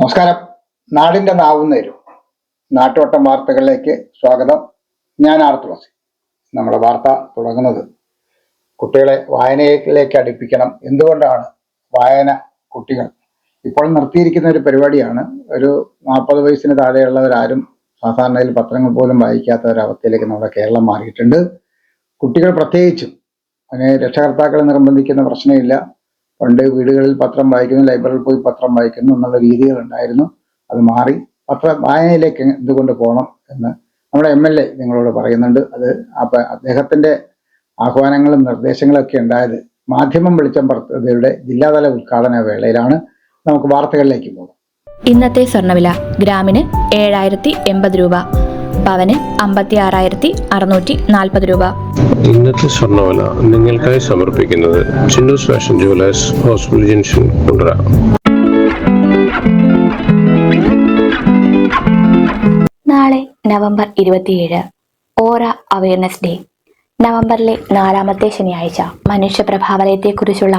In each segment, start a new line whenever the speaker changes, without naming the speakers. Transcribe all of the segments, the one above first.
നമസ്കാരം. നാടിന്റെ നാവുന്നേരും നാട്ടോട്ടം വാർത്തകളിലേക്ക് സ്വാഗതം. ഞാൻ ആർ തുളസി. നമ്മുടെ വാർത്ത തുടങ്ങുന്നത് കുട്ടികളെ വായനയിലേക്ക് അടുപ്പിക്കണം. എന്തുകൊണ്ടാണ് വായന കുട്ടികൾ? ഇപ്പോൾ നിർത്തിയിരിക്കുന്ന ഒരു പരിപാടിയാണ്. ഒരു നാൽപ്പത് വയസ്സിന് താഴെയുള്ളവരാരും സാധാരണയിൽ പത്രങ്ങൾ പോലും വായിക്കാത്ത ഒരവസ്ഥയിലേക്ക് നമ്മുടെ കേരളം മാറിയിട്ടുണ്ട്. കുട്ടികൾ പ്രത്യേകിച്ചും. അതിനെ രക്ഷകർത്താക്കളെ നിർബന്ധിക്കുന്ന പ്രശ്നമില്ല. പണ്ട് വീടുകളിൽ പത്രം വായിക്കുന്നു ലൈബ്രറിയിൽ പോയി പത്രം വായിക്കുന്നു എന്നുള്ള രീതികൾ ഉണ്ടായിരുന്നു അത് മാറി. പത്ര വായനയിലേക്ക് എന്തുകൊണ്ട് പോകണം എന്ന് നമ്മുടെ എം എൽ എ നിങ്ങളോട് പറയുന്നുണ്ട്. അത് അപ്പൊ അദ്ദേഹത്തിന്റെ ആഹ്വാനങ്ങളും നിർദ്ദേശങ്ങളും ഒക്കെ ഉണ്ടായത് മാധ്യമം വെളിച്ചം പദ്ധതിയുടെ ജില്ലാതല ഉദ്ഘാടന വേളയിലാണ്. നമുക്ക് വാർത്തകളിലേക്ക് പോകാം.
ഇന്നത്തെ സ്വർണവില ഗ്രാമിന് ഏഴായിരത്തി എൺപത് രൂപ. പവന് അമ്പത്തി ആറായിരത്തി അറുന്നൂറ്റി നാൽപ്പത് രൂപ.
ഇന്നത്തെ സ്വർണവില നിങ്ങൾക്കായി സമർപ്പിക്കുന്നത് fashion jewellers hospital junction Kundara
നാളെ നവംബർ ഇരുപത്തിയേഴ് ഓറ അവയർനെസ് ഡേ. നവംബറിലെ നാലാമത്തെ ശനിയാഴ്ച. മനുഷ്യ പ്രഭാവലയത്തെക്കുറിച്ചുള്ള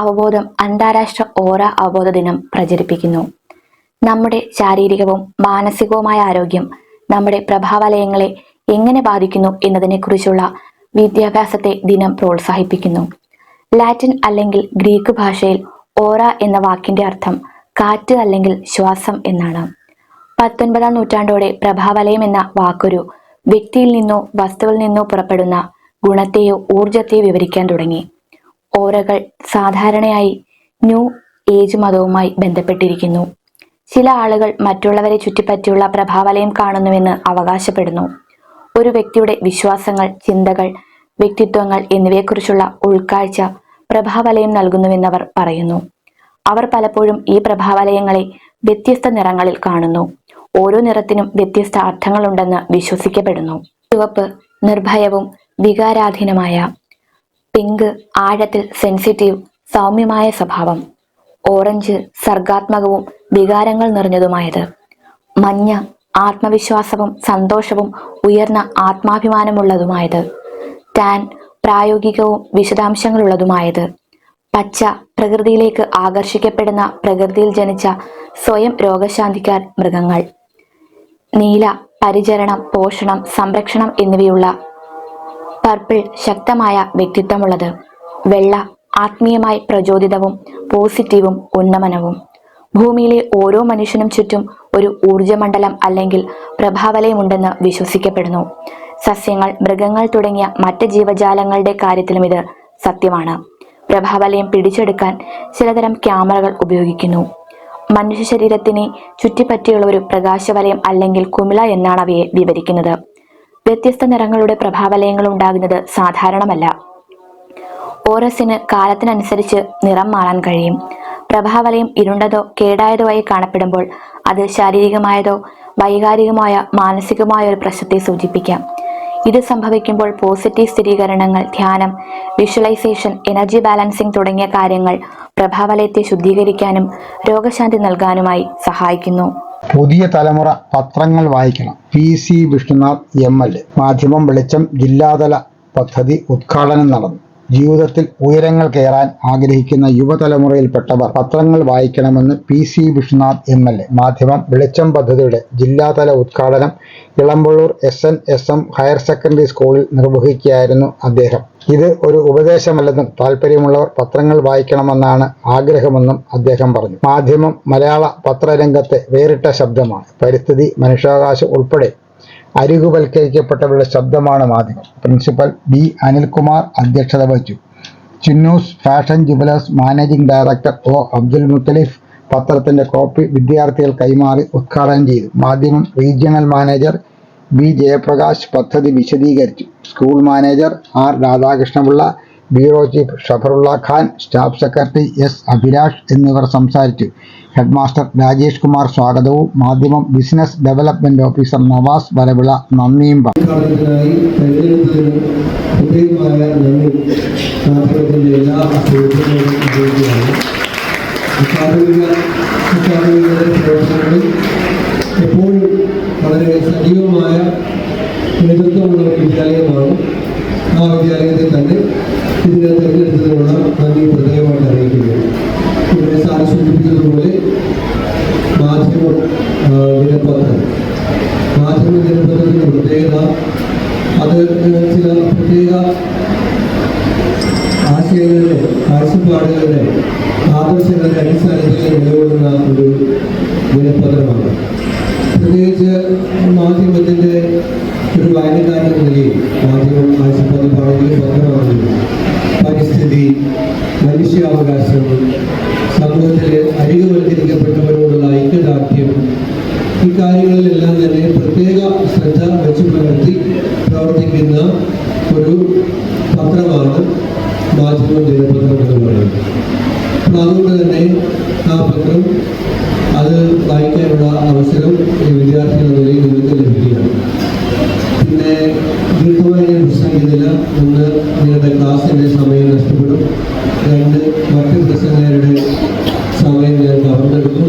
അവബോധം അന്താരാഷ്ട്ര ഓറ അവബോധ ദിനം പ്രചരിപ്പിക്കുന്നു. നമ്മുടെ ശാരീരികവും മാനസികവുമായ ആരോഗ്യം നമ്മുടെ പ്രഭാവലയങ്ങളെ എങ്ങനെ ബാധിക്കുന്നു എന്നതിനെക്കുറിച്ചുള്ള വിദ്യാഭ്യാസത്തെ ദിനം പ്രോത്സാഹിപ്പിക്കുന്നു. ലാറ്റിൻ അല്ലെങ്കിൽ ഗ്രീക്ക് ഭാഷയിൽ ഓറ എന്ന വാക്കിന്റെ അർത്ഥം കാറ്റ് അല്ലെങ്കിൽ ശ്വാസം എന്നാണ്. പത്തൊൻപതാം നൂറ്റാണ്ടോടെ പ്രഭാവലയം എന്ന വാക്കൊരു വ്യക്തിയിൽ നിന്നോ വസ്തുവിൽ നിന്നോ പുറപ്പെടുന്ന ഗുണത്തെയോ ഊർജത്തെയോ വിവരിക്കാൻ തുടങ്ങി. ഓറകൾ സാധാരണയായി ന്യൂ ഏജ് മതവുമായി ബന്ധപ്പെട്ടിരിക്കുന്നു. ചില ആളുകൾ മറ്റുള്ളവരെ ചുറ്റിപ്പറ്റിയുള്ള പ്രഭാവലയം കാണുന്നുവെന്ന് അവകാശപ്പെടുന്നു. ഒരു വ്യക്തിയുടെ വിശ്വാസങ്ങൾ ചിന്തകൾ വ്യക്തിത്വങ്ങൾ എന്നിവയെക്കുറിച്ചുള്ള ഉൾക്കാഴ്ച പ്രഭാവലയം നൽകുന്നുവെന്നവർ പറയുന്നു. അവർ പലപ്പോഴും ഈ പ്രഭാവലയങ്ങളെ വ്യത്യസ്ത നിറങ്ങളിൽ കാണുന്നു. ഓരോ നിറത്തിനും വ്യത്യസ്ത അർത്ഥങ്ങളുണ്ടെന്ന് വിശ്വസിക്കപ്പെടുന്നു. ചുവപ്പ് നിർഭയവും വികാരാധീനമായ പിങ്ക് ആഴത്തിൽ സെൻസിറ്റീവ് സൗമ്യമായ സ്വഭാവം ഓറഞ്ച് സർഗാത്മകവും വികാരങ്ങൾ നിറഞ്ഞതുമായത്. മഞ്ഞ ആത്മവിശ്വാസവും സന്തോഷവും ഉയർന്ന ആത്മാഭിമാനമുള്ളതുമായത്. ടാൻ പ്രായോഗികവും വിശദാംശങ്ങളുള്ളതുമായത്. പച്ച പ്രകൃതിയിലേക്ക് ആകർഷിക്കപ്പെടുന്ന പ്രകൃതിയിൽ ജനിച്ച സ്വയം രോഗശാന്തിക്കാർ മൃഗങ്ങൾ. നീല പരിചരണം പോഷണം സംരക്ഷണം എന്നിവയുള്ള പർപ്പിൾ ശക്തമായ വ്യക്തിത്വമുള്ളത്. വെള്ള ആത്മീയമായി പ്രചോദിതവും പോസിറ്റീവും ഉന്നമനവും. ഭൂമിയിലെ ഓരോ മനുഷ്യനും ചുറ്റും ഒരു ഊർജമണ്ഡലം അല്ലെങ്കിൽ പ്രഭാവലയമുണ്ടെന്ന് വിശ്വസിക്കപ്പെടുന്നു. സസ്യങ്ങൾ മൃഗങ്ങൾ തുടങ്ങിയ മറ്റ് ജീവജാലങ്ങളുടെ കാര്യത്തിലും ഇത് സത്യമാണ്. പ്രഭാവലയം പിടിച്ചെടുക്കാൻ ചിലതരം ക്യാമറകൾ ഉപയോഗിക്കുന്നു. മനുഷ്യ ശരീരത്തിനെ ചുറ്റിപ്പറ്റിയുള്ള ഒരു പ്രകാശവലയം അല്ലെങ്കിൽ കുമിള എന്നാണ് അവയെ വിവരിക്കുന്നത്. വ്യത്യസ്ത നിറങ്ങളുടെ പ്രഭാവലയങ്ങൾ ഉണ്ടാകുന്നത് സാധാരണമല്ല. ഓറസിന് കാലത്തിനനുസരിച്ച് നിറം മാറാൻ കഴിയും. പ്രഭാവലയം ഇരുണ്ടതോ കേടായതോ ആയി കാണപ്പെടുമ്പോൾ അത് ശാരീരികമായതോ വൈകാരികമായ മാനസികമായ ഒരു പ്രശ്നത്തെ സൂചിപ്പിക്കാം. ഇത് സംഭവിക്കുമ്പോൾ പോസിറ്റീവ് സ്ഥിരീകരണങ്ങൾ ധ്യാനം വിഷ്വലൈസേഷൻ എനർജി ബാലൻസിംഗ് തുടങ്ങിയ കാര്യങ്ങൾ പ്രഭാവലയത്തെ ശുദ്ധീകരിക്കാനും രോഗശാന്തി നൽകാനുമായി സഹായിക്കുന്നു.
പുതിയ തലമുറ പത്രങ്ങൾ വായിക്കണം. P. C. Vishnunath M. L. A. മാധ്യമം വെളിച്ചം ജില്ലാതല പദ്ധതി ഉദ്ഘാടനം നടന്നു. ജീവിതത്തിൽ ഉയരങ്ങൾ കയറാൻ ആഗ്രഹിക്കുന്ന യുവതലമുറയിൽപ്പെട്ടവർ പത്രങ്ങൾ വായിക്കണമെന്ന് P C Vishnunath M L A. Madhyamam വെളിച്ചം പദ്ധതിയുടെ ജില്ലാതല ഉദ്ഘാടനം Elampalloor S N S M higher secondary സ്കൂളിൽ നിർവഹിക്കുകയായിരുന്നു അദ്ദേഹം. ഇത് ഒരു ഉപദേശമല്ലെന്നും താല്പര്യമുള്ളവർ പത്രങ്ങൾ വായിക്കണമെന്നാണ് ആഗ്രഹമെന്നും അദ്ദേഹം പറഞ്ഞു. മാധ്യമം മലയാള പത്രരംഗത്തെ വേറിട്ട ശബ്ദമാണ്. പരിസ്ഥിതി മനുഷ്യാവകാശം ഉൾപ്പെടെ അരികുവൽക്കരിക്കപ്പെട്ടവരുടെ ശബ്ദമാണ് മാധ്യമം. പ്രിൻസിപ്പൽ ബി അനിൽകുമാർ അധ്യക്ഷത വഹിച്ചു. Chinnus fashion jewellers managing director O Abdul Muthalif പത്രത്തിന്റെ കോപ്പി വിദ്യാർത്ഥികൾ കൈമാറി ഉദ്ഘാടനം ചെയ്തു. മാധ്യമം റീജിയണൽ മാനേജർ ബി ജയപ്രകാശ് പദ്ധതി വിശദീകരിച്ചു. School manager R Radhakrishnapillai bureau chief Shafarulla Khan staff secretary S Abhilash എന്നിവർ സംസാരിച്ചു. ഹെഡ്മാസ്റ്റർ രാജേഷ് കുമാർ സ്വാഗതവും. Madhyamam business development officer Navas Varavila നന്ദിയും
എപ്പോഴും വളരെ സജീവമായ നേതൃത്വമുള്ള ഒരു വിദ്യാലയമാണ് ആ വിദ്യാലയത്തിൽ തന്നെ ഇതിനെ തിരഞ്ഞെടുത്തതിനുള്ള നന്ദി പ്രത്യേകമായിട്ട് അറിയിക്കുന്നു. ഇവിടെ സാറ് സൂചിപ്പിച്ചതുപോലെ മാധ്യമ ദിനപത്രം. മാധ്യമ ദിനപത്രത്തിന്റെ പ്രത്യേകത അത് ചില പ്രത്യേക ആശയങ്ങളുടെ കാഴ്ചപ്പാടുകളുടെ ആദർശങ്ങളുടെ അടിസ്ഥാനത്തിൽ നിലകൊള്ളുന്ന ഒരു ദിനപത്രമാണ്. പ്രത്യേകിച്ച് മാധ്യമത്തിന്റെ ഒരു വായനക്കാരൻ എന്ന നിലയിൽ മാധ്യമം ആഴ്ചപ്പതിപ്പാണെങ്കിലും പത്രമാണെങ്കിലും പരിസ്ഥിതി മനുഷ്യാവകാശം സമൂഹത്തിലെ അരികുവൽക്കരിക്കപ്പെട്ടവരോടുള്ള ഐക്യദാർഢ്യം ഇക്കാര്യങ്ങളിലെല്ലാം തന്നെ പ്രത്യേക ശ്രദ്ധ വെച്ച് പുലർത്തി പ്രവർത്തിക്കുന്ന ഒരു പത്രമാണ് മാധ്യമ ദിനപത്രം എന്ന് പറയുന്നത് അപ്പോൾ അതുകൊണ്ട് തന്നെ ആ പത്രം അത് വായിക്കാനുള്ള അവസരം ഈ വിദ്യാർത്ഥി എന്ന നിലയിൽ നിങ്ങൾക്ക് ലഭിക്കുകയാണ് പിന്നെ ദീർഘമായി ഞാൻ പ്രസംഗിക്കുന്നില്ല ഒന്ന് നിങ്ങളുടെ ക്ലാസ്സിന്റെ സമയം നഷ്ടപ്പെടും രണ്ട് മറ്റ് പ്രസംഗകരുടെ സമയം ഞാൻ കവർന്നെടുക്കും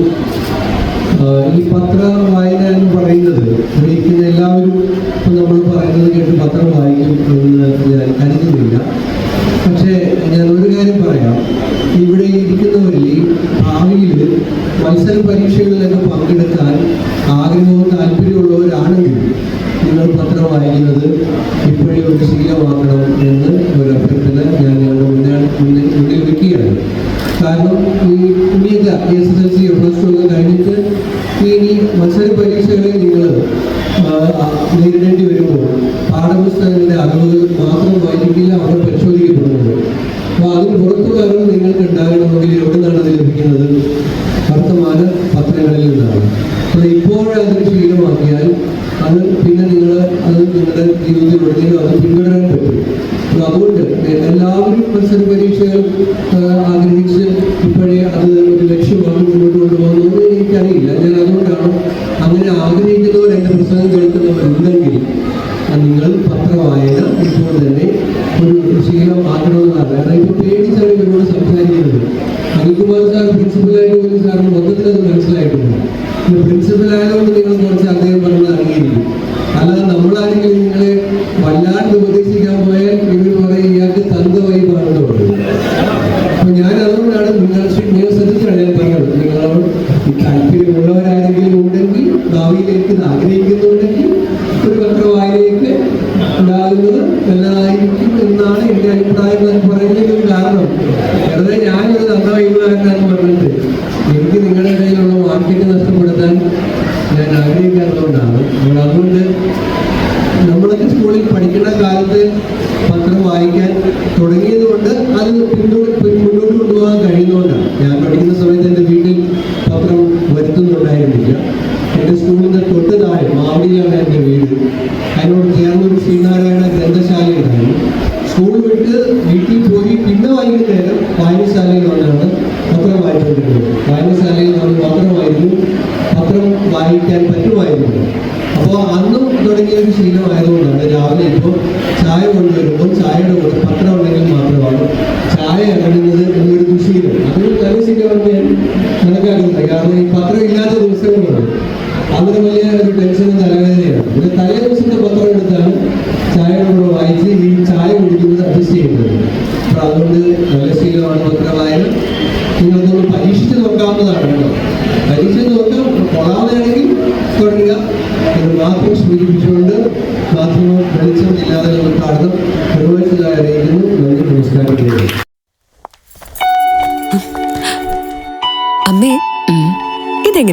ആഹ് ഈ പത്ര വായന എന്ന് പറയുന്നത് ഇരിക്കുന്ന എല്ലാവരും ഇപ്പം നമ്മൾ പറയുന്നത് കേട്ട് പത്രം വായിക്കും എന്ന് ഞാൻ പിന്നെ നിങ്ങൾ അത് നിങ്ങളുടെ ജീവിതത്തിലുടനീളം അത് പിന്തുടരാൻ പറ്റും. അതുകൊണ്ട് എല്ലാവരും മത്സര പരീക്ഷകൾ ആഗ്രഹിച്ച് ഇപ്പോഴേ അത് ഒരു ലക്ഷ്യമാണ് മുന്നോട്ട് കൊണ്ടുപോകുന്നത് എനിക്കറിയില്ല. ഞാൻ അതുകൊണ്ടാണ് അങ്ങനെ ആഗ്രഹിക്കുന്നവർ എന്റെ പുസ്തകം കേൾക്കുന്നവരുണ്ടെങ്കിൽ നിങ്ങൾ പത്രവായന ഇപ്പോൾ തന്നെ ഒരു ശീലം ആക്കണമെന്നാണ്. കാരണം ഇപ്പോൾ പേടിച്ചാണ് ഇവരോട് സംസാരിക്കുന്നത്. അനിൽകുമാർ സാർ പ്രിൻസിപ്പലായിട്ട് പോലും സാറിന് മൊത്തത്തിൽ അത് മനസ്സിലായിട്ടുണ്ട്. പ്രിൻസിപ്പൽ ആയതുകൊണ്ട് നിങ്ങൾ ഭാവിയിലേക്ക് ഇത്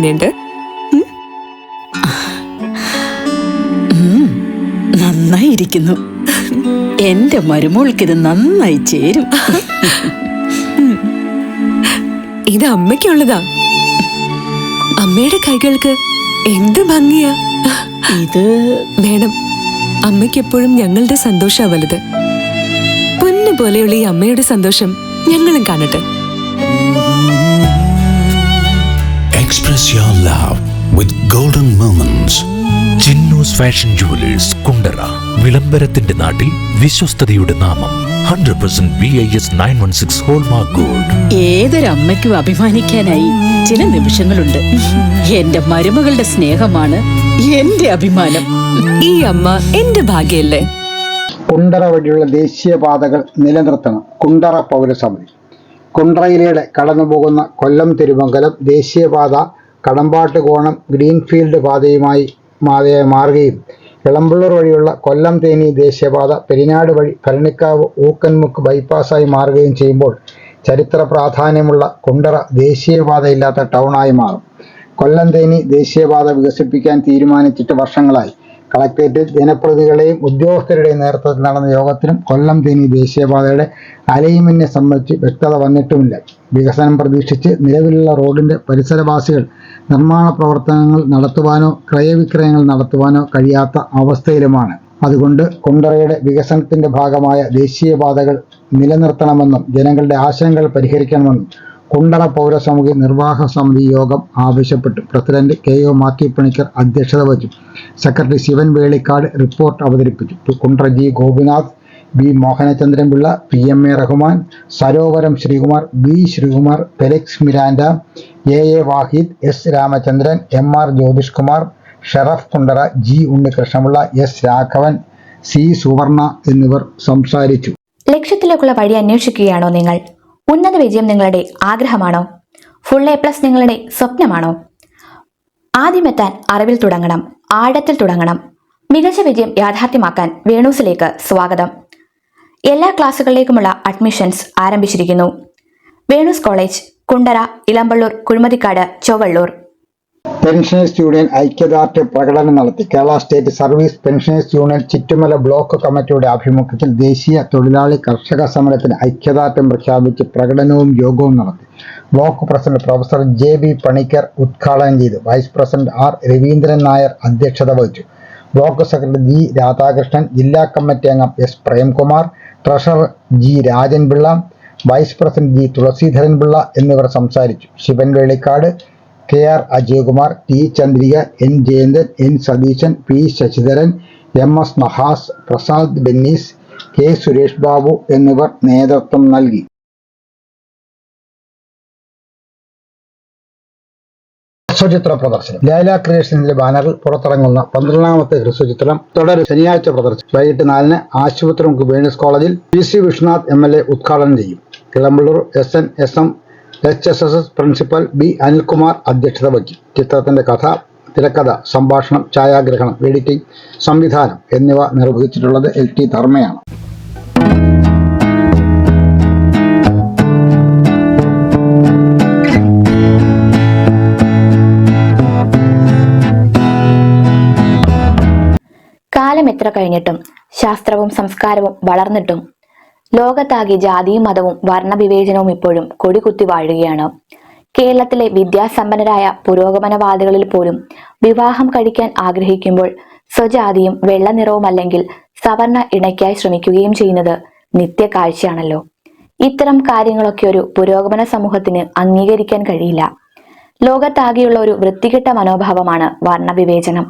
ഇതെങ്ങനെയുണ്ട്
നന്നായിരിക്കുന്നു. എന്റെ മരുമോൾക്കിത് നന്നായി ചേരും.
ഇത് അമ്മയ്ക്കുള്ളതാ. അമ്മയുടെ കൈകൾക്ക് എന്ത് ഭംഗിയാ.
ഇത്
വേണം അമ്മയ്ക്കെപ്പോഴും ഞങ്ങളുടെ സന്തോഷാ വലുത് പൊന്നു പോലെയുള്ള ഈ അമ്മയുടെ സന്തോഷം ഞങ്ങളും കാണട്ടെ.
Express your love with golden moments. Chinnus fashion jewellers Kundara വിളംബരത്തിന്റെ നാട്ടിൽ വിശ്വസ്തയുടെ നാമം hundred percent B I S nine one six hallmark gold
ഏതൊരമ്മയ്ക്കും അഭിമാനിക്കാനായി ചില നിമിഷങ്ങളുണ്ട്. എന്റെ മരുമകളുടെ സ്നേഹമാണ് എന്റെ അഭിമാനം.
ഈ അമ്മ എന്റെ ഭാഗ്യല്ലേ?
കുണ്ടറ വഴിയുള്ള ദേശീയപാതകൾ നിലനിർത്തണം. കുണ്ടറ പൗരസമിതി. കുണ്ടറയിലൂടെ കടന്നുപോകുന്ന കൊല്ലം തിരുമംഗലം ദേശീയപാത കടമ്പാട്ട് കോണം ഗ്രീൻഫീൽഡ് പാതയുമായി പാതയായി മാറുകയും ഇളമ്പള്ളൂർ വഴിയുള്ള കൊല്ലം തേനി ദേശീയപാത പെരിനാട് വഴി ഭരണിക്കാവ് ഊക്കൻമുക്ക് ബൈപ്പാസായി മാറുകയും ചെയ്യുമ്പോൾ ചരിത്ര പ്രാധാന്യമുള്ള കുണ്ടറ ദേശീയപാതയില്ലാത്ത ടൗണായി മാറും. കൊല്ലം തേനി ദേശീയപാത വികസിപ്പിക്കാൻ തീരുമാനിച്ചിട്ട് വർഷങ്ങളായി. കളക്ടറേറ്റിൽ ജനപ്രതികളെയും ഉദ്യോഗസ്ഥരുടെയും നേതൃത്വത്തിൽ നടന്ന യോഗത്തിലും കൊല്ലം തേനി ദേശീയപാതയുടെ അലൈൻമെന്റിനെ സംബന്ധിച്ച് വ്യക്തത വന്നിട്ടുമില്ല. വികസനം പ്രതീക്ഷിച്ച് നിലവിലുള്ള റോഡിന്റെ പരിസരവാസികൾ നിർമ്മാണ പ്രവർത്തനങ്ങൾ നടത്തുവാനോ ക്രയവിക്രയങ്ങൾ നടത്തുവാനോ കഴിയാത്ത അവസ്ഥയിലുമാണ്. അതുകൊണ്ട് കുണ്ടറയുടെ വികസനത്തിന്റെ ഭാഗമായ ദേശീയപാതകൾ നിലനിർത്തണമെന്നും ജനങ്ങളുടെ ആശങ്കകൾ പരിഹരിക്കണമെന്നും കുണ്ടറ പൗരസമിതി നിർവാഹ സമിതി യോഗം ആവശ്യപ്പെട്ടു. President K O Mathew Panicker അധ്യക്ഷത വഹിച്ചു. സെക്രട്ടറി ശിവൻ വേളിക്കാട് റിപ്പോർട്ട് അവതരിപ്പിച്ചു. Kundara G Gopinath B Mohanachandran Pillai P M A Rahman Sarovaram Sreekumar B Sreekumar Felix Miranda A A Wahid S Ramachandran M R Jyothish Kumar Sharaf Kundara G Unnikrishnapillai S Raghavan C Suvarna എന്നിവർ സംസാരിച്ചു.
ലക്ഷ്യത്തിലേക്കുള്ള വഴി അന്വേഷിക്കുകയാണോ നിങ്ങൾ? ഉന്നത വിജയം നിങ്ങളുടെ ആഗ്രഹമാണോ? Full A plus നിങ്ങളുടെ സ്വപ്നമാണോ? ആദ്യമെത്താൻ അറിവിൽ തുടങ്ങണം ആഴത്തിൽ തുടങ്ങണം. മികച്ച വിജയം യാഥാർത്ഥ്യമാക്കാൻ വേണൂസിലേക്ക് സ്വാഗതം. എല്ലാ ക്ലാസ്സുകളിലേക്കുമുള്ള അഡ്മിഷൻസ് ആരംഭിച്ചിരിക്കുന്നു. Venu's college Kundara Elampalloor Kuzhimathikkad Chowallur.
Pensioners union ഐക്യദാർഢ്യ പ്രകടനം നടത്തി Kerala state service pensioners union Chuttumala block കമ്മിറ്റിയുടെ ആഭിമുഖ്യത്തിൽ ദേശീയ തൊഴിലാളി കർഷക സമരത്തിന് ഐക്യദാർഢ്യം പ്രഖ്യാപിച്ച് പ്രകടനവും യോഗവും നടത്തി. Block president professor J B Panicker ഉദ്ഘാടനം ചെയ്തു. Vice president R Raveendran Nair അധ്യക്ഷത വഹിച്ചു. ബ്ലോക്ക് സെക്രട്ടറി ജി രാധാകൃഷ്ണൻ ജില്ലാ കമ്മിറ്റി അംഗം S Premkumar treasurer G Rajanpillai vice president G Thulasidharan Pillai എന്നിവർ സംസാരിച്ചു. Sivan Velikkad K R Ajayakumar T Chandrika N Jayanthan N Satheesan P Sasidharan M S Nahas Prasad Bennies K Suresh Babu എന്നിവർ നേതൃത്വം നൽകി. ഹ്രസ്വചിത്ര പ്രദർശനം. ലൈല ക്രിയേഷനിലെ ബാനറിൽ പുറത്തിറങ്ങുന്ന പന്ത്രണ്ടാമത്തെ ഹ്രസ്വചിത്രം തുടരും ശനിയാഴ്ച പ്രദർശനം വൈകിട്ട് നാലിന് ആശുപത്രി മുക്ക് കോളേജിൽ P C Vishwanath M L A ഉദ്ഘാടനം ചെയ്യും. Kilampalloor S N S M H S S S principal B Anilkumar അധ്യക്ഷത വഹിക്കും. ചിത്രത്തിന്റെ കഥ തിരക്കഥ സംഭാഷണം ഛായാഗ്രഹണം എഡിറ്റിംഗ് സംവിധാനം എന്നിവ നിർവഹിച്ചിട്ടുള്ളത് എൽ ടി ധർമ്മയാണ്.
കാലം എത്ര കഴിഞ്ഞിട്ടും ശാസ്ത്രവും സംസ്കാരവും വളർന്നിട്ടും ലോകത്താകെ ജാതിയും മതവും വർണവിവേചനവും ഇപ്പോഴും കൊടികുത്തി വാഴുകയാണ്. കേരളത്തിലെ വിദ്യാസമ്പന്നരായ പുരോഗമനവാദികളിൽ പോലും വിവാഹം കഴിക്കാൻ ആഗ്രഹിക്കുമ്പോൾ സ്വജാതിയും വെള്ള അല്ലെങ്കിൽ സവർണ ഇണയ്ക്കായി ശ്രമിക്കുകയും ചെയ്യുന്നത് നിത്യകാഴ്ചയാണല്ലോ. ഇത്തരം കാര്യങ്ങളൊക്കെ ഒരു പുരോഗമന സമൂഹത്തിന് അംഗീകരിക്കാൻ കഴിയില്ല. ലോകത്താകെയുള്ള ഒരു വൃത്തികെട്ട മനോഭാവമാണ് വർണവിവേചനം.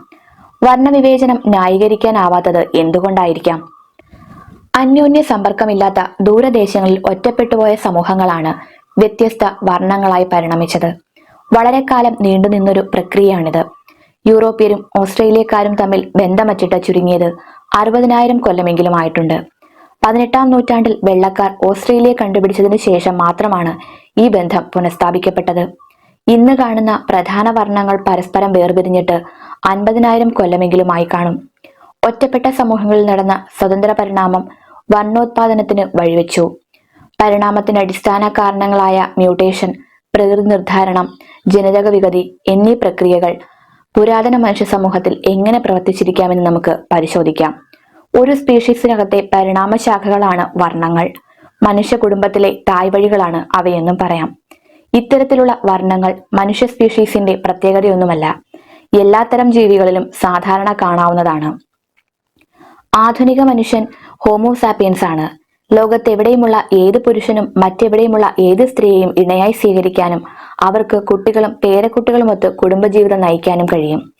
വർണവിവേചനം ന്യായീകരിക്കാനാവാത്തത് എന്തുകൊണ്ടായിരിക്കാം? അന്യോന്യ സമ്പർക്കമില്ലാത്ത ദൂരദേശങ്ങളിൽ ഒറ്റപ്പെട്ടുപോയ സമൂഹങ്ങളാണ് വ്യത്യസ്ത വർണങ്ങളായി പരിണമിച്ചത്. വളരെ കാലം നീണ്ടുനിന്നൊരു പ്രക്രിയയാണിത്. യൂറോപ്യരും ഓസ്ട്രേലിയക്കാരും തമ്മിൽ ബന്ധമറ്റിട്ട് ചുരുങ്ങിയത് അറുപതിനായിരം കൊല്ലമെങ്കിലും ആയിട്ടുണ്ട്. പതിനെട്ടാം നൂറ്റാണ്ടിൽ വെള്ളക്കാർ ഓസ്ട്രേലിയ കണ്ടുപിടിച്ചതിന് ശേഷം മാത്രമാണ് ഈ ബന്ധം പുനഃസ്ഥാപിക്കപ്പെട്ടത്. ഇന്ന് കാണുന്ന പ്രധാന വർണങ്ങൾ പരസ്പരം വേർപിരിഞ്ഞിട്ട് അൻപതിനായിരം കൊല്ലമെങ്കിലുമായി കാണും. ഒറ്റപ്പെട്ട സമൂഹങ്ങളിൽ നടന്ന സ്വതന്ത്ര പരിണാമം വർണോത്പാദനത്തിന് വഴിവെച്ചു. പരിണാമത്തിന് അടിസ്ഥാന കാരണങ്ങളായ മ്യൂട്ടേഷൻ പ്രകൃതി നിർദ്ധാരണം ജനിതക വിഗതി എന്നീ പ്രക്രിയകൾ പുരാതന മനുഷ്യ സമൂഹത്തിൽ എങ്ങനെ പ്രവർത്തിച്ചിരിക്കാമെന്ന് നമുക്ക് പരിശോധിക്കാം. ഒരു സ്പീഷീസിനകത്തെ പരിണാമ ശാഖകളാണ് വർണങ്ങൾ. മനുഷ്യ കുടുംബത്തിലെ തായ്വഴികളാണ് അവയെന്നും പറയാം. ഇത്തരത്തിലുള്ള വർണങ്ങൾ മനുഷ്യ സ്പീഷീസിന്റെ പ്രത്യേകതയൊന്നുമല്ല. എല്ലാത്തരം ജീവികളിലും സാധാരണ കാണാവുന്നതാണ്. ആധുനിക മനുഷ്യൻ ഹോമോസാപ്പിയൻസ് ആണ്. ലോകത്തെവിടെയുമുള്ള ഏത് പുരുഷനും മറ്റെവിടെയുമുള്ള ഏത് സ്ത്രീയെയും ഇണയായി സ്വീകരിക്കാനും അവർക്ക് കുട്ടികളും പേരക്കുട്ടികളുമൊത്ത് കുടുംബജീവിതം നയിക്കാനും കഴിയും.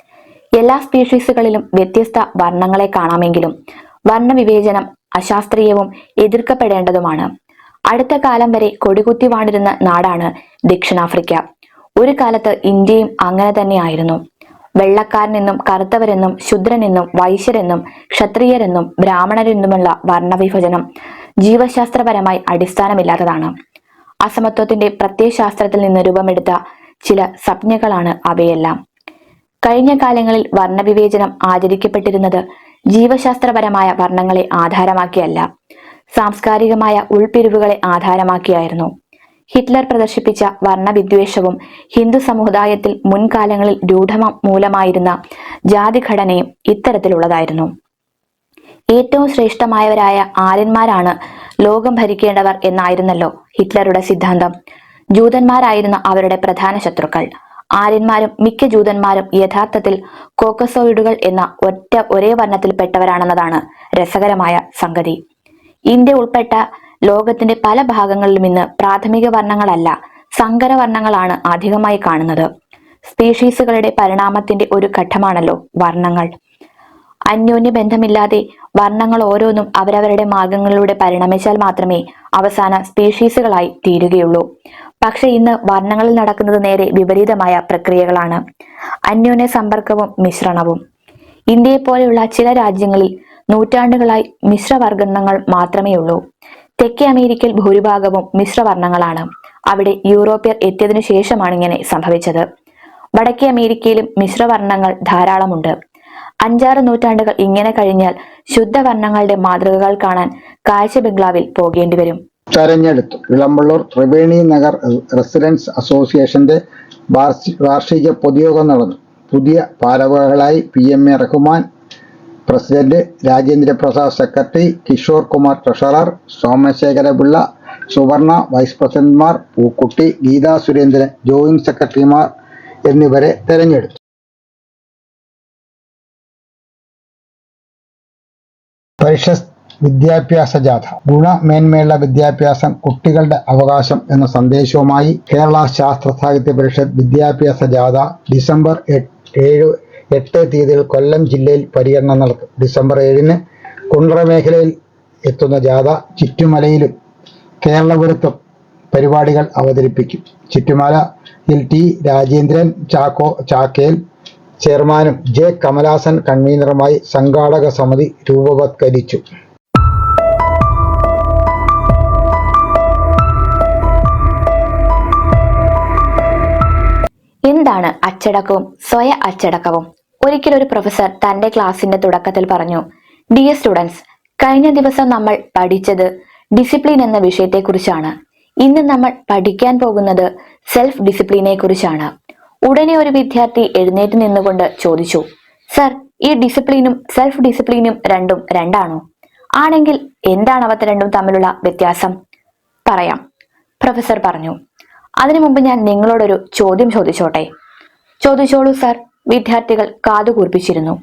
എല്ലാ സ്പീഷീസുകളിലും വ്യത്യസ്ത വർണങ്ങളെ കാണാമെങ്കിലും വർണവിവേചനം അശാസ്ത്രീയവും എതിർക്കപ്പെടേണ്ടതുമാണ്. അടുത്ത കാലം വരെ കൊടികുത്തി വാണിരുന്ന നാടാണ് ദക്ഷിണാഫ്രിക്ക. ഒരു കാലത്ത് ഇന്ത്യയും അങ്ങനെ തന്നെയായിരുന്നു. വെള്ളക്കാരനെന്നും കറുത്തവരെന്നും ശുദ്രനെന്നും വൈശ്യരെന്നും ക്ഷത്രിയരെന്നും ബ്രാഹ്മണരെന്നുമുള്ള വർണവിഭജനം ജീവശാസ്ത്രപരമായി അടിസ്ഥാനമില്ലാത്തതാണ്. അസമത്വത്തിന്റെ പ്രത്യയശാസ്ത്രത്തിൽ നിന്ന് രൂപമെടുത്ത ചില സംജ്ഞകളാണ് അവയെല്ലാം. കഴിഞ്ഞ കാലങ്ങളിൽ വർണവിവേചനം ആചരിക്കപ്പെട്ടിരുന്നത് ജീവശാസ്ത്രപരമായ വർണങ്ങളെ ആധാരമാക്കിയല്ല സാംസ്കാരികമായ ഉൾപിരിവുകളെ ആധാരമാക്കിയായിരുന്നു. ഹിറ്റ്ലർ പ്രദർശിപ്പിച്ച വർണവിദ്വേഷവും ഹിന്ദു സമുദായത്തിൽ മുൻകാലങ്ങളിൽ രൂഢമ മൂലമായിരുന്ന ജാതിഘടനയും ഇത്തരത്തിലുള്ളതായിരുന്നു. ഏറ്റവും ശ്രേഷ്ഠമായവരായ ആര്യന്മാരാണ് ലോകം ഭരിക്കേണ്ടവർ എന്നായിരുന്നല്ലോ ഹിറ്റ്ലറുടെ സിദ്ധാന്തം. ജൂതന്മാരായിരുന്ന അവരുടെ പ്രധാന ശത്രുക്കൾ. ആര്യന്മാരും മിക്ക ജൂതന്മാരും യഥാർത്ഥത്തിൽ കോക്കസോയിഡുകൾ എന്ന ഒറ്റ ഒരേ വർണത്തിൽപ്പെട്ടവരാണെന്നതാണ് രസകരമായ സംഗതി. ഇന്ത്യ ഉൾപ്പെട്ട ലോകത്തിന്റെ പല ഭാഗങ്ങളിലും ഇന്ന് പ്രാഥമിക വർണങ്ങളല്ല സങ്കര വർണങ്ങളാണ് അധികമായി കാണുന്നത്. സ്പീഷീസുകളുടെ പരിണാമത്തിന്റെ ഒരു ഘട്ടമാണല്ലോ വർണങ്ങൾ. അന്യോന്യ ബന്ധമില്ലാതെ വർണങ്ങൾ ഓരോന്നും അവരവരുടെ മാർഗങ്ങളിലൂടെ പരിണമിച്ചാൽ മാത്രമേ അവസാന സ്പീഷീസുകളായി തീരുകയുള്ളൂ. പക്ഷെ ഇന്ന് വർണങ്ങളിൽ നടക്കുന്നത് നേരെ വിപരീതമായ പ്രക്രിയകളാണ്. അന്യോന്യ സമ്പർക്കവും മിശ്രണവും. ഇന്ത്യയെ പോലെയുള്ള ചില രാജ്യങ്ങളിൽ നൂറ്റാണ്ടുകളായി മിശ്രവർഗങ്ങൾ മാത്രമേ ഉള്ളൂ തെക്കേ അമേരിക്കയിൽ ഭൂരിഭാഗവും മിശ്രവർണങ്ങളാണ് അവിടെ യൂറോപ്യർ എത്തിയതിനു ശേഷമാണ് ഇങ്ങനെ സംഭവിച്ചത്. വടക്കേ അമേരിക്കയിലും മിശ്രവർണങ്ങൾ ധാരാളമുണ്ട്. അഞ്ചാറ് നൂറ്റാണ്ടുകൾ ഇങ്ങനെ കഴിഞ്ഞാൽ ശുദ്ധവർണങ്ങളുടെ മാതൃകകൾ കാണാൻ കാഴ്ച ബംഗ്ലാവിൽ പോകേണ്ടി വരും.
തെരഞ്ഞെടുത്തു വിളമ്പള്ളൂർ ത്രിവേണി നഗർ റെസിഡൻസ് അസോസിയേഷന്റെ വാർഷിക പൊതുയോഗം നടന്നു. പുതിയ പാലവകളായി P M A Rahman president Rajendra Prasad secretary Kishore Kumar treasurer Somasekharapillai Suvarna vice പ്രസിഡന്റ്മാർ Pookkutty Geetha Surendran joint സെക്രട്ടറിമാർ എന്നിവരെ തെരഞ്ഞെടുത്തു. പരിഷത്ത് വിദ്യാഭ്യാസ ജാഥ. ഗുണമേന്മയുള്ള വിദ്യാഭ്യാസം കുട്ടികളുടെ അവകാശം എന്ന സന്ദേശവുമായി കേരള ശാസ്ത്ര സാഹിത്യ പരിഷത്ത് വിദ്യാഭ്യാസ ജാഥ ഡിസംബർ ഏഴ് എട്ട് തീയതിയിൽ കൊല്ലം ജില്ലയിൽ പര്യടനം നടത്തും ഡിസംബർ ഏഴിന് കുണ്ട്ര മേഖലയിൽ എത്തുന്ന ജാഥ ചുറ്റുമലയിലും കേരളപുരത്തും പരിപാടികൾ അവതരിപ്പിക്കും. ചുറ്റുമലയിൽ ടി രാജേന്ദ്രൻ ചാക്കോ ചാക്കേൽ ചെയർമാനും ജെ കമലാസൻ കൺവീനറുമായി സംഘാടക സമിതി രൂപവത്കരിച്ചു.
എന്താണ് അച്ചടക്കവും സ്വയ അച്ചടക്കവും? ഒരിക്കൽ ഒരു പ്രൊഫസർ തന്റെ ക്ലാസിന്റെ തുടക്കത്തിൽ പറഞ്ഞു ഡിയർ സ്റ്റുഡൻസ് കഴിഞ്ഞ ദിവസം നമ്മൾ പഠിച്ചത് ഡിസിപ്ലിൻ എന്ന വിഷയത്തെക്കുറിച്ചാണ്. ഇന്ന് നമ്മൾ പഠിക്കാൻ പോകുന്നത് സെൽഫ് ഡിസിപ്ലിനെ കുറിച്ചാണ് ഉടനെ ഒരു വിദ്യാർത്ഥി എഴുന്നേറ്റ് നിന്നുകൊണ്ട് ചോദിച്ചു സർ ഈ ഡിസിപ്ലിനും സെൽഫ് ഡിസിപ്ലിനും രണ്ടും രണ്ടാണോ? ആണെങ്കിൽ എന്താണ് അവ രണ്ടും തമ്മിലുള്ള വ്യത്യാസം? പറയാം പ്രൊഫസർ പറഞ്ഞു. അതിനു മുമ്പ് ഞാൻ നിങ്ങളോടൊരു ചോദ്യം ചോദിച്ചോട്ടെ? ചോദിച്ചോളൂ സർ വിദ്യാർത്ഥികൾ കാതുകൂർപ്പിച്ചിരുന്നു.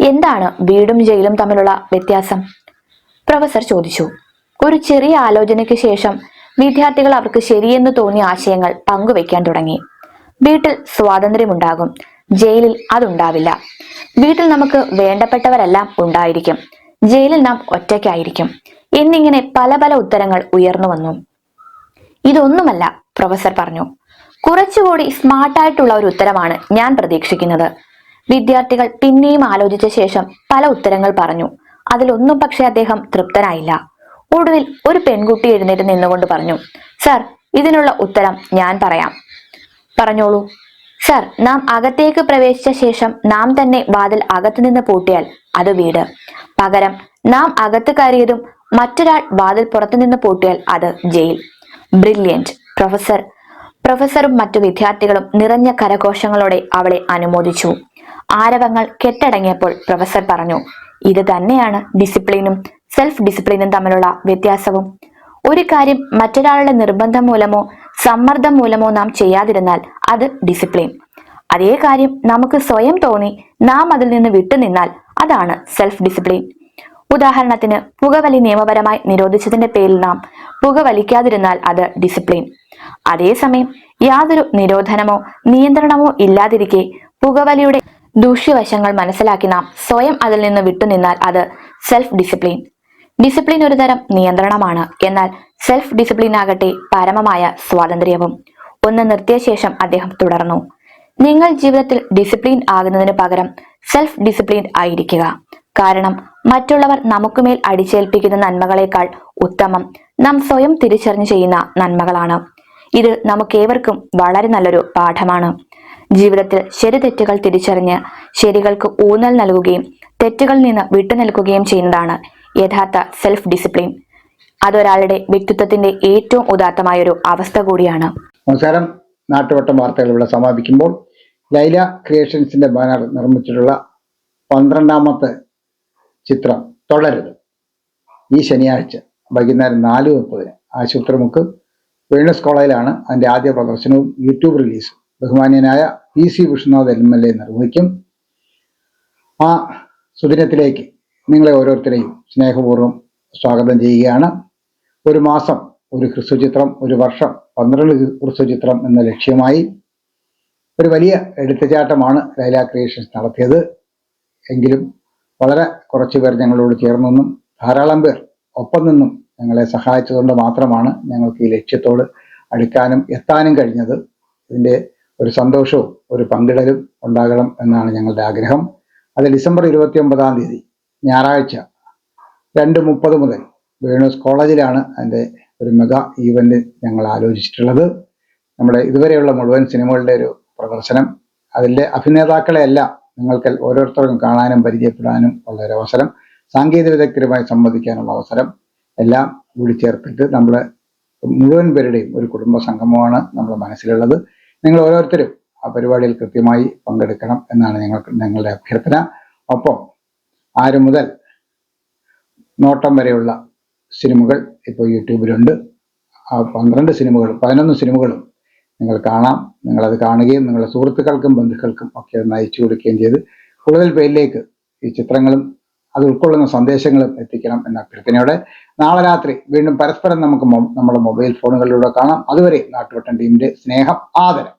എന്താണ് വീടും ജയിലും തമ്മിലുള്ള വ്യത്യാസം? പ്രൊഫസർ ചോദിച്ചു. ഒരു ചെറിയ ആലോചനയ്ക്ക് ശേഷം വിദ്യാർത്ഥികൾ അവർക്ക് ശരിയെന്ന് തോന്നിയ ആശയങ്ങൾ പങ്കുവെക്കാൻ തുടങ്ങി. വീട്ടിൽ സ്വാതന്ത്ര്യമുണ്ടാകും. ജയിലിൽ അതുണ്ടാവില്ല. വീട്ടിൽ നമുക്ക് വേണ്ടപ്പെട്ടവരെല്ലാം ഉണ്ടായിരിക്കും. ജയിലിൽ നാം ഒറ്റയ്ക്കായിരിക്കും. എന്നിങ്ങനെ പല പല ഉത്തരങ്ങൾ ഉയർന്നു വന്നു. ഇതൊന്നുമല്ല പ്രൊഫസർ പറഞ്ഞു. കുറച്ചുകൂടി സ്മാർട്ടായിട്ടുള്ള ഒരു ഉത്തരമാണ് ഞാൻ പ്രതീക്ഷിക്കുന്നത്. വിദ്യാർത്ഥികൾ പിന്നെയും ആലോചിച്ച ശേഷം പല ഉത്തരങ്ങൾ പറഞ്ഞു. അതിലൊന്നും പക്ഷേ അദ്ദേഹം തൃപ്തനായില്ല. ഒടുവിൽ ഒരു പെൺകുട്ടി എഴുന്നേറ്റ് നിന്നുകൊണ്ട് പറഞ്ഞു സർ ഇതിനുള്ള ഉത്തരം ഞാൻ പറയാം. പറഞ്ഞോളൂ. സർ നാം അകത്തേക്ക് പ്രവേശിച്ച ശേഷം നാം തന്നെ വാതിൽ അകത്തുനിന്ന് പൂട്ടിയാൽ അത് വീട്. പകരം നാം അകത്ത് കയറിയതും മറ്റൊരാൾ വാതിൽ പുറത്തുനിന്ന് പൂട്ടിയാൽ അത് ജയിൽ. ബ്രില്യന്റ് പ്രൊഫസർ പ്രൊഫസറും മറ്റു വിദ്യാർത്ഥികളും നിറഞ്ഞ കരഘോഷങ്ങളോടെ അവളെ അനുമോദിച്ചു. ആരവങ്ങൾ കെട്ടടങ്ങിയപ്പോൾ പ്രൊഫസർ പറഞ്ഞു ഇത് തന്നെയാണ് ഡിസിപ്ലിനും സെൽഫ് ഡിസിപ്ലിനും തമ്മിലുള്ള വ്യത്യാസവും. ഒരു കാര്യം മറ്റൊരാളുടെ നിർബന്ധം മൂലമോ സമ്മർദ്ദം മൂലമോ നാം ചെയ്യാതിരുന്നാൽ അത് ഡിസിപ്ലിൻ. അതേ കാര്യം നമുക്ക് സ്വയം തോന്നി നാം അതിൽ നിന്ന് വിട്ടുനിന്നാൽ അതാണ് സെൽഫ് ഡിസിപ്ലിൻ ഉദാഹരണത്തിന് പുകവലി നിയമപരമായി നിരോധിച്ചതിന്റെ പേരിൽ നാം പുകവലിക്കാതിരുന്നാൽ അത് ഡിസിപ്ലിൻ അതേസമയം യാതൊരു നിരോധനമോ നിയന്ത്രണമോ ഇല്ലാതിരിക്കെ പുകവലിയുടെ ദൂഷ്യവശങ്ങൾ മനസ്സിലാക്കി നാം സ്വയം അതിൽ നിന്ന് വിട്ടുനിന്നാൽ അത് സെൽഫ് ഡിസിപ്ലിൻ ഡിസിപ്ലിൻ ഒരു തരം നിയന്ത്രണമാണ്. എന്നാൽ സെൽഫ് ഡിസിപ്ലിൻ ആകട്ടെ പരമമായ സ്വാതന്ത്ര്യവും. ഒന്ന് നിർത്തിയ ശേഷം അദ്ദേഹം തുടർന്നു. നിങ്ങൾ ജീവിതത്തിൽ ഡിസിപ്ലിൻ ആകുന്നതിന് പകരം സെൽഫ് ഡിസിപ്ലിൻ ആയിരിക്കുക. കാരണം മറ്റുള്ളവർ നമുക്കുമേൽ അടിച്ചേൽപ്പിക്കുന്ന നന്മകളെക്കാൾ ഉത്തമം. നാം സ്വയം തിരിച്ചറിഞ്ഞു ചെയ്യുന്ന നന്മകളാണ്. ഇത് നമുക്കേവർക്കും വളരെ നല്ലൊരു പാഠമാണ്. ജീവിതത്തിൽ ശരി തെറ്റുകൾ തിരിച്ചറിഞ്ഞ് ശരികൾക്ക് ഊന്നൽ നൽകുകയും തെറ്റുകളിൽ നിന്ന് വിട്ടുനിൽക്കുകയും ചെയ്യുന്നതാണ് യഥാർത്ഥ സെൽഫ് ഡിസിപ്ലിൻ അതൊരാളുടെ വ്യക്തിത്വത്തിന്റെ ഏറ്റവും ഉദാത്തമായൊരു അവസ്ഥ കൂടിയാണ്.
നമസ്കാരം. നാട്ടുവട്ടം വാർത്തകൾ ഇവിടെ സമാപിക്കുമ്പോൾ ലൈല ക്രിയേഷൻസിന്റെ ബാനർ നിർമ്മിച്ചിട്ടുള്ള പന്ത്രണ്ടാമത്തെ ചിത്രം തുടരുത് ഈ ശനിയാഴ്ച വൈകുന്നേരം നാല് മുപ്പതിന് ആശുപത്രിമുക്ക് വേണസ് കോളേജിലാണ് അതിന്റെ ആദ്യ പ്രദർശനവും യൂട്യൂബ് റിലീസും. ബഹുമാന്യനായ P C Vishnunath M L A നിർവഹിക്കും. ആ സുദിനത്തിലേക്ക് നിങ്ങളെ ഓരോരുത്തരെയും സ്നേഹപൂർവം സ്വാഗതം ചെയ്യുകയാണ്. ഒരു മാസം ഒരു ഹ്രസ്വചിത്രം ഒരു വർഷം പന്ത്രണ്ട് ഹ്രസ്വചിത്രം എന്ന ലക്ഷ്യമായി ഒരു വലിയ എടുത്തുചാട്ടമാണ് ലൈല ക്രിയേഷൻസ് നടത്തിയത്. എങ്കിലും വളരെ കുറച്ച് പേർ ഞങ്ങളോട് ചേർന്നെന്നും ധാരാളം പേർ ഒപ്പം നിന്നും ഞങ്ങളെ സഹായിച്ചതുകൊണ്ട് മാത്രമാണ് ഞങ്ങൾക്ക് ഈ ലക്ഷ്യത്തോട് അടുക്കാനും എത്താനും കഴിഞ്ഞത്. ഇതിന്റെ ഒരു സന്തോഷവും ഒരു പങ്കിടലും ഉണ്ടാകണം എന്നാണ് ഞങ്ങളുടെ ആഗ്രഹം. അത് ഡിസംബർ ഇരുപത്തി ഒമ്പതാം തീയതി ഞായറാഴ്ച രണ്ട് മുപ്പത് മുതൽ വേണൂസ് കോളേജിലാണ് അതിന്റെ ഒരു മെഗാ ഈവന്റ് ഞങ്ങൾ ആലോചിച്ചിട്ടുള്ളത്. നമ്മുടെ ഇതുവരെയുള്ള മുഴുവൻ സിനിമകളുടെ ഒരു പ്രദർശനം അതിലെ അഭിനേതാക്കളെയെല്ലാം നിങ്ങൾക്ക് ഓരോരുത്തർക്കും കാണാനും പരിചയപ്പെടാനും ഉള്ള ഒരു അവസരം. സാങ്കേതിക വിദഗ്ധരുമായി സംവദിക്കാനുള്ള അവസരം. എല്ലാം കൂടി ചേർത്തിട്ട് നമ്മൾ മുഴുവൻ പേരുടെയും ഒരു കുടുംബ സംഗമമാണ് നമ്മൾ മനസ്സിലുള്ളത്. നിങ്ങൾ ഓരോരുത്തരും ആ പരിപാടിയിൽ കൃത്യമായി പങ്കെടുക്കണം എന്നാണ് ഞങ്ങൾക്ക് ഞങ്ങളുടെ അഭ്യർത്ഥന. ഒപ്പം ആര് മുതൽ നോട്ടം വരെയുള്ള സിനിമകൾ ഇപ്പോൾ യൂട്യൂബിലുണ്ട്. ആ പന്ത്രണ്ട് സിനിമകളും പതിനൊന്ന് സിനിമകളും നിങ്ങൾ കാണാം നിങ്ങളത് കാണുകയും നിങ്ങളുടെ സുഹൃത്തുക്കൾക്കും ബന്ധുക്കൾക്കും ഒക്കെ ഒന്ന് അയച്ചു കൊടുക്കുകയും ചെയ്ത് കൂടുതൽ പേരിലേക്ക് ഈ ചിത്രങ്ങളും അത് ഉൾക്കൊള്ളുന്ന സന്ദേശങ്ങളും എത്തിക്കണം എന്ന അഭ്യർത്ഥനയോടെ നാളെ രാത്രി വീണ്ടും പരസ്പരം നമുക്ക് നമ്മുടെ മൊബൈൽ ഫോണുകളിലൂടെ കാണാം. അതുവരെ നാട്ടുവട്ടൻ ടീമിന്റെ സ്നേഹം ആദരം.